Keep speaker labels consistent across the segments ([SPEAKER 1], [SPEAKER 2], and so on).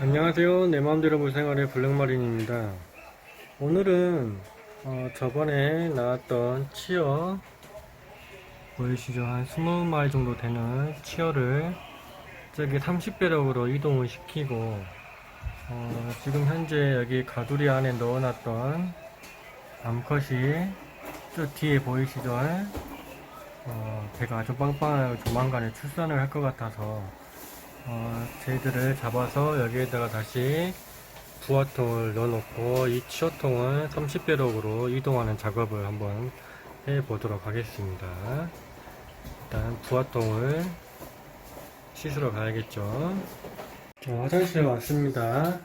[SPEAKER 1] 안녕하세요. 내 마음대로 물생활의 블랙마린입니다. 오늘은 어, 저번에 나왔던 치어 보이시죠? 한 20마리 정도 되는 치어를 저기 30배럭으로 이동을 시키고 어, 지금 현재 여기 가두리 안에 넣어놨던 암컷이 저 뒤에 보이시죠? 어, 배가 아주 빵빵하고 조만간에 출산을 할 것 같아서 어, 쟤들을 잡아서 여기에다가 다시 부화통을 넣어놓고 이 치어통을 30배럭으로 이동하는 작업을 한번 해보도록 하겠습니다. 일단 부화통을 씻으러 가야겠죠. 자, 화장실에 왔습니다.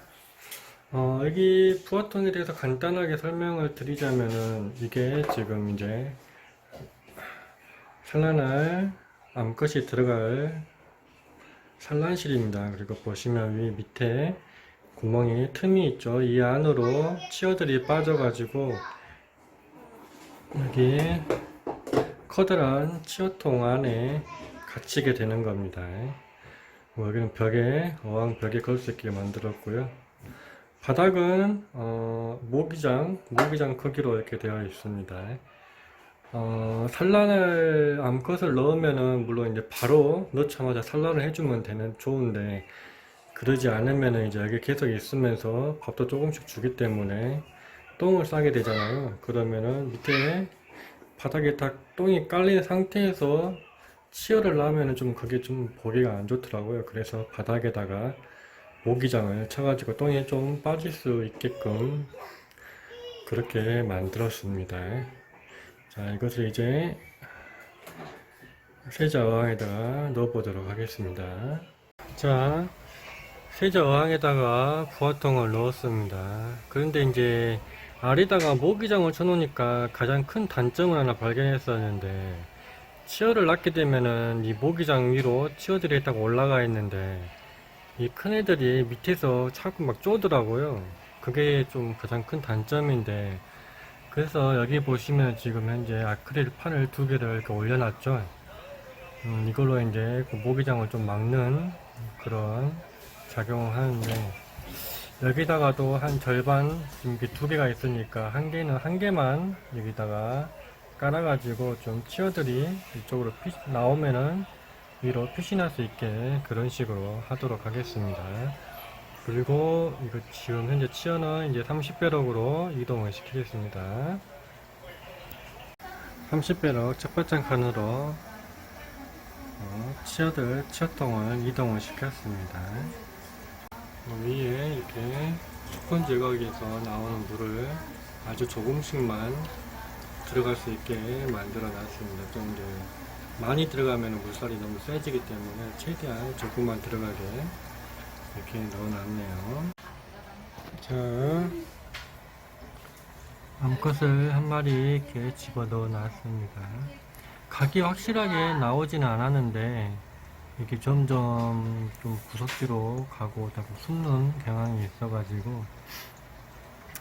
[SPEAKER 1] 어, 여기 부화통에 대해서 간단하게 설명을 드리자면은 이게 지금 이제 산란할 암컷이 들어갈 산란실입니다. 그리고 보시면 위 밑에 구멍이 틈이 있죠. 이 안으로 치어들이 빠져가지고 여기 커다란 치어통 안에 갇히게 되는 겁니다. 뭐 여기는 벽에 어항 벽에 걸 수 있게 만들었고요. 바닥은 어, 모기장 모기장 크기로 이렇게 되어 있습니다. 어, 산란을 암컷을 넣으면은 물론 이제 바로 넣자마자 산란을 해주면 되는 좋은데 그러지 않으면은 이제 여기 계속 있으면서 밥도 조금씩 주기 때문에 똥을 싸게 되잖아요. 그러면은 밑에 바닥에 딱 똥이 깔린 상태에서 치어를 놔면은 좀 그게 좀 보기가 안 좋더라고요. 그래서 바닥에다가 모기장을 쳐가지고 똥이 좀 빠질 수 있게끔 그렇게 만들었습니다. 자, 이것을 이제 세자 어항에다가 넣어보도록 하겠습니다. 자, 세자 어항에다가 부화통을 넣었습니다. 그런데 이제 아래다가 모기장을 쳐놓으니까 가장 큰 단점을 하나 발견했었는데 치어를 낳게 되면은 이 모기장 위로 치어들이 딱 올라가 있는데 이 큰 애들이 밑에서 자꾸 막 쪼더라고요. 그게 좀 가장 큰 단점인데 그래서 여기 보시면 지금 현재 아크릴 판을 두 개를 이렇게 올려놨죠. 음, 이걸로 이제 그 모기장을 좀 막는 그런 작용을 하는데 여기다가도 한 절반 지금 이렇게 두 개가 있으니까 한 개는 한 개만 여기다가 깔아가지고 좀 치어들이 이쪽으로 피, 나오면은 위로 피신할 수 있게 그런 식으로 하도록 하겠습니다. 그리고 이거 지금 현재 치어는 이제 30배럭으로 이동을 시키겠습니다. 30배럭 첫 번째 칸으로 어, 치어들 치어통을 이동을 시켰습니다. 어, 위에 이렇게 수건 제거기에서 나오는 물을 아주 조금씩만 들어갈 수 있게 만들어 놨습니다. 좀 이제 많이 들어가면 물살이 너무 세지기 때문에 최대한 조금만 들어가게 이렇게 넣어놨네요. 자, 암컷을 한 마리 이렇게 집어 넣어 놨습니다. 각이 확실하게 나오지는 않았는데, 이게 점점 좀 구석지로 가고 자꾸 숨는 경향이 있어가지고,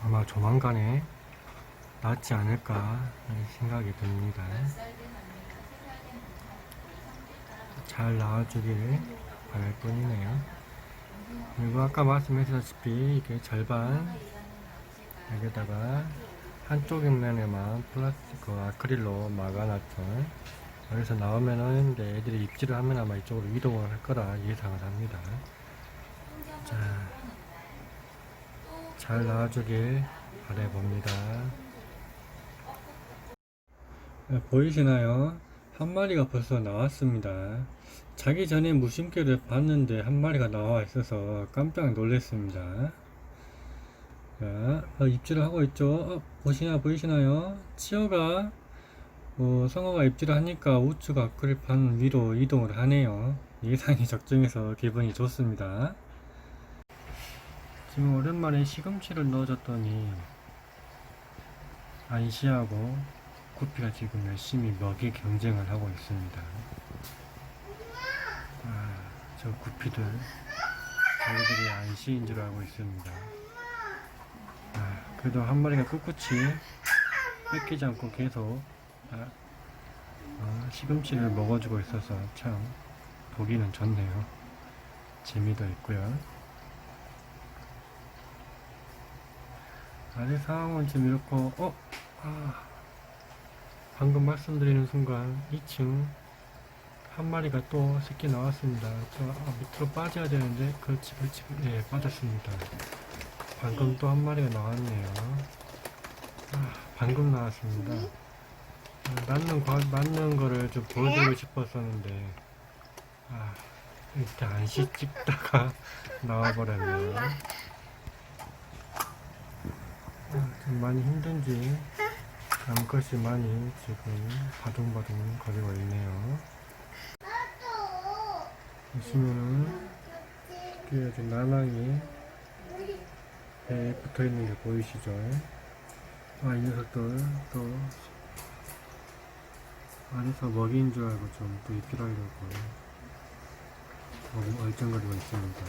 [SPEAKER 1] 아마 조만간에 낫지 않을까 생각이 듭니다. 잘 나와주길 바랄 뿐이네요. 그리고 아까 말씀하셨다시피 이게 절반 여기다가 한쪽 면에만 플라스틱 그 아크릴로 막아놨죠. 여기서 나오면은 이제 애들이 입질을 하면 아마 이쪽으로 이동을 할 거라 예상을 합니다. 자, 잘 나와주길 바라봅니다. 네, 보이시나요? 한 마리가 벌써 나왔습니다. 자기 전에 무심결을 봤는데 한 마리가 나와 있어서 깜짝 놀랐습니다. 자, 어, 입질을 하고 있죠. 어, 보시나 보이시나요? 치어가 어, 성어가 입질을 하니까 우측 아크릴판 위로 이동을 하네요. 예상이 적중해서 기분이 좋습니다. 지금 오랜만에 시금치를 넣어줬더니 안시하고 구피가 지금 열심히 먹이 경쟁을 하고 있습니다. 아, 저 구피들 저희들이 안시인 줄 알고 있습니다. 아, 그래도 한 마리가 꿋꿋이 뺏기지 않고 계속 아, 어, 시금치를 먹어주고 있어서 참 보기는 좋네요. 재미도 있고요. 아직 상황은 지금 이렇고, 어? 아, 방금 말씀드리는 순간 2층 한 마리가 또 새끼 나왔습니다. 저 아, 밑으로 빠져야 되는데, 그렇지, 그렇지, 예, 빠졌습니다. 방금 또 한 마리가 나왔네요. 아, 방금 나왔습니다. 아, 낳는, 과, 낳는 거를 좀 보여드리고 싶었었는데, 아, 일단 안시 찍다가 나와버렸네요. 아, 좀 많이 힘든지 암컷이 많이 지금 바둥바둥 거리고 있네요. 보시면은 이게 아주 나낭이 배에 붙어 있는 게 보이시죠? 아, 이 녀석들 또 안에서 먹이인 줄 알고 좀 또 입질하려고 너무 얼쩡거리고 있습니다.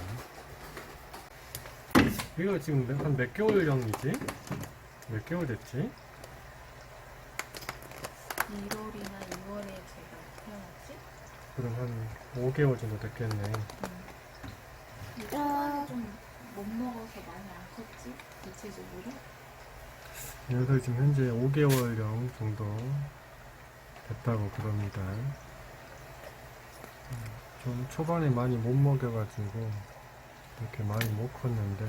[SPEAKER 1] 이거 지금 한 몇 개월령이지? 몇 개월 됐지?
[SPEAKER 2] 1월이나 2월에 제가 태어났지?
[SPEAKER 1] 그럼 한 5개월 정도 됐겠네.
[SPEAKER 2] 이거 좀못 먹어서 많이 안 컸지? 대체적으로?
[SPEAKER 1] 이 녀석이 지금 현재 5개월령 정도 됐다고 그럽니다. 음, 좀 초반에 많이 못 먹여가지고 이렇게 많이 못 컸는데